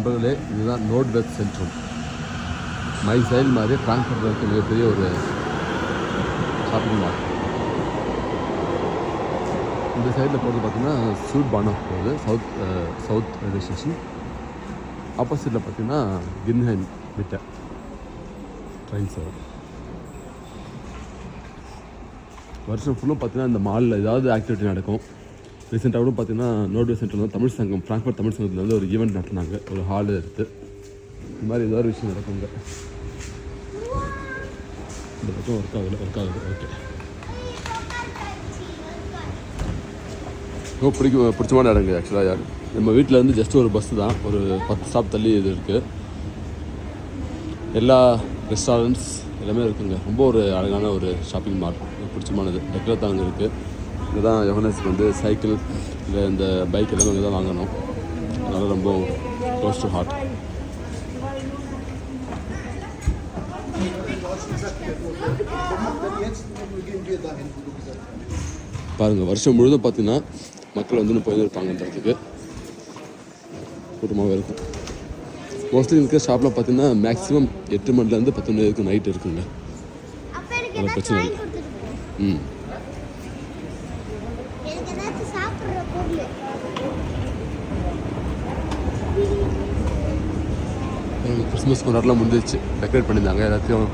நண்பர்களே இதுதான் Nordwestzentrum MyZeil மாதிரி ஃப்ராங்க்ஃபர்ட்டில் இருக்க மிகப்பெரிய ஒரு ஷாப்பிங் மால். இந்த சைடில் போகிறது பார்த்திங்கன்னா சூட் பானம் போகுது சவுத் சவுத் ரயில்வே ஸ்டேஷன். ஆப்போசிட்டில் பார்த்தீங்கன்னா கின்ஹைன் விட்ட ட்ரெயின் சேவை வருஷம் ஃபுல்லும் பார்த்தீங்கன்னா இந்த மாலில் ஏதாவது ஆக்டிவிட்டி நடக்கும். ரீசெண்டாக கூட பார்த்தீங்கன்னா நோட்வே சென்டரில் வந்து தமிழ் சங்கம் ஃப்ராங்க்ஃபர்ட் தமிழ் சங்கத்தில் வந்து ஒரு ஈவெண்ட் நடத்துனாங்க. ஒரு ஹால் எடுத்து. இந்த மாதிரி ஏதாவது ஒரு விஷயம் நடக்குங்க. இந்த பக்கம் ஒர்க் ஆகல ஒர்க் ஆகுது ஓகே ரொம்ப பிடிக்கும் பிடிச்சமான இடங்க ஆக்சுவலாக யார்? நம்ம வீட்டில் இருந்து ஜஸ்ட் ஒரு பஸ் தான். ஒரு பத்து ஸ்டாப் தள்ளி இது இருக்குது எல்லா ரெஸ்டாரண்ட்ஸ் எல்லாமே இருக்குங்க. ரொம்ப ஒரு அழகான ஒரு ஷாப்பிங் மால் பிடிச்சமானது பிடிச்சமானது. அங்கே இருக்குது இங்கே தான் யோகனஸ்க்கு வந்து சைக்கிள் இல்லை இந்த பைக் எல்லாமே இங்கே தான் வாங்கணும். அதனால் ரொம்ப க்ளோஸ் டு ஹார்ட் பாருங்கள் வருஷம் முழுதும் பார்த்தீங்கன்னா மக்கள் வந்து போய் இருப்பாங்க இந்த இடத்துக்கு கூட்டமாகவே இருக்கும். மோஸ்ட்லி இருக்கிற ஷாப்பில் பார்த்தீங்கன்னா மேக்ஸிமம் எட்டு மணிலேருந்து பத்து மணி வரைக்கும் நைட் இருக்குங்க. அது பிரச்சனை இல்லை. ம். ஏதாச்சும் சாப்பிடுற பொருள். கிறிஸ்மஸ் கொண்டாடலாம் முடிஞ்சிச்சு டெக்கரேட் பண்ணியிருந்தாங்க. எல்லாத்தையும்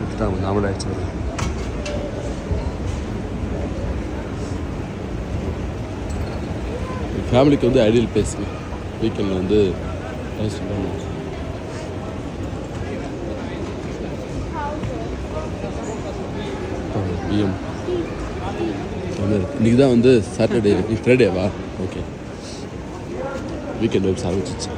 எடுத்துட்டாங்க. நார்மல் ஆயிடுச்சு. ஃபேமிலிக்கு வந்து ஐடியல் பிளேஸுங்க வீக்கெண்டில் வந்து arrange பண்ணலாம். ஆமா, இன்றைக்கி தான் வந்து சாட்டர்டே ஃப்ரைடேவா ஓகே வீக்கெண்ட் வெப்ஸ் ஆரம்பிச்சிச்சு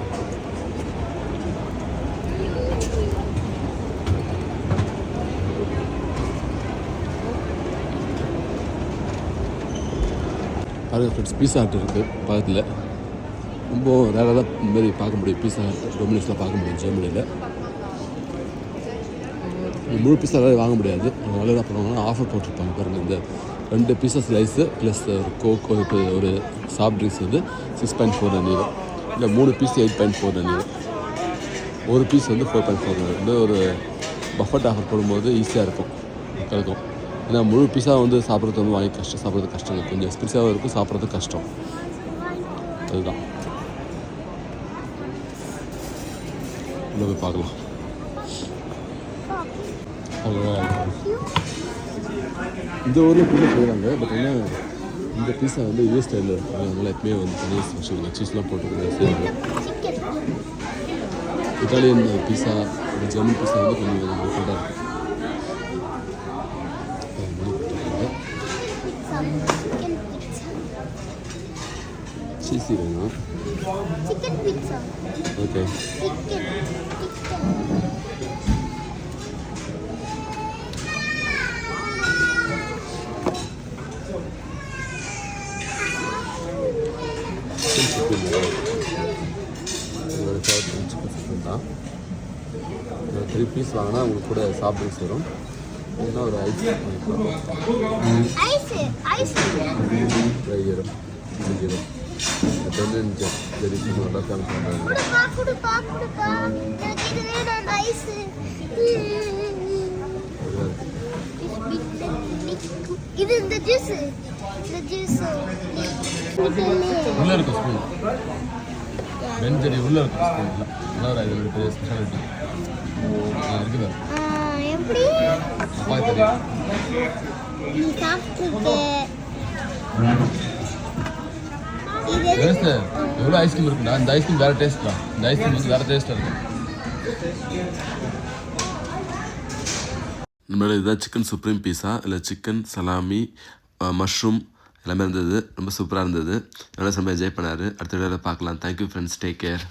பாருங்க ஃப்ரெண்ட்ஸ் பீஸா ஹட் இருக்குது பக்கத்தில். ரொம்ப ரேராக தான் இந்த மாதிரி பார்க்க முடியும். பீஸா ஹட் டொமினோஸ்லாம் பார்க்க முடியும் ஜெர்மனியில் முழு பீஸா எல்லாம் வாங்க முடியாது. அதனால என்ன பண்ணுவாங்கன்னா ஆஃபர் போட்டிருப்பாங்க பாருங்கள் இந்த ரெண்டு பீஸஸ் ஸ்லைஸு ப்ளஸ் ஒரு கோக் இப்போ ஒரு சாஃப்ட் ட்ரிங்க்ஸ் வந்து சிக்ஸ் பாயிண்ட் ஃபோர் நூறு இல்லை மூணு பீஸ் எயிட் பாயிண்ட் ஃபோர் நூறு ஒரு பீஸ் வந்து ஃபோர் பாயிண்ட் ஃபோர் வந்து ஒரு பஃபட் ஆஃபர் போடும்போது ஈஸியாக இருக்கும். மக்களுக்கும். ஏன்னா முழு பீஸாக வந்து சாப்பிட்றது வந்து வாங்கி கஷ்டம் சாப்பிட்றது கஷ்டம் கொஞ்சம் எக்ஸ்பென்சிவாகவும் இருக்கும் சாப்பிட்றது கஷ்டம். அதுதான். உள்ள போய் பார்க்கலாம். அவ்வளோதான் இந்த ஊரில் பீஸா செய்கிறாங்க பட் என்ன இந்த பீஸா வந்து யூஎஸ் ஸ்டைலில் அதனால எப்பயுமே வந்து தனியாக ஸ்பெஷல் சீஸ்லாம் போட்டு செய்வாங்க இட்டாலியன் பீஸா ஜெர்மன் பீஸா வந்து கொஞ்சம் டிஃப்ரெண்ட்டாக இருக்கும் சீசி வேணும் ஓகே தான் த்ரீ பீஸ் வாங்கினா உங்களுக்கு கூட சாப்பிட்டு வரும். இல்லைன்னா ஒரு ஐஸ் ஐஸ் ஐஸ் ட்ரையரும் முடிஞ்சிடும் டென் நல்லா இது இந்த ஜூஸ் இந்த ஜூஸ் உள்ளே இருக்கும் பென்ஜரி உள்ளே இருக்கும் ஸ்பூன் அதான் இதோட பெரிய ஸ்பெஷாலிட்டி இருக்குது எப்படி? அப்பா தெரியும் நீ இது எது? டேஸ்ட் எவ்வளோ ஐஸ்கிரீம் இருக்குண்ணா இந்த ஐஸ்கிரீம் வேறு டேஸ்ட் தான் இந்த ஐஸ்கிரீம் வந்து வேறு டேஸ்ட்டாக இருக்கும் இனிமேல் இதுதான் சிக்கன் சுப்ரீம் பீஸா இல்லை சிக்கன் சலாமி மஷ்ரூம் எல்லாமே இருந்தது. ரொம்ப சூப்பராக இருந்தது. நல்லா செம்ம என்ஜாய் பண்ணார். அடுத்த வீடியோவில் பார்க்கலாம். Thank you friends take care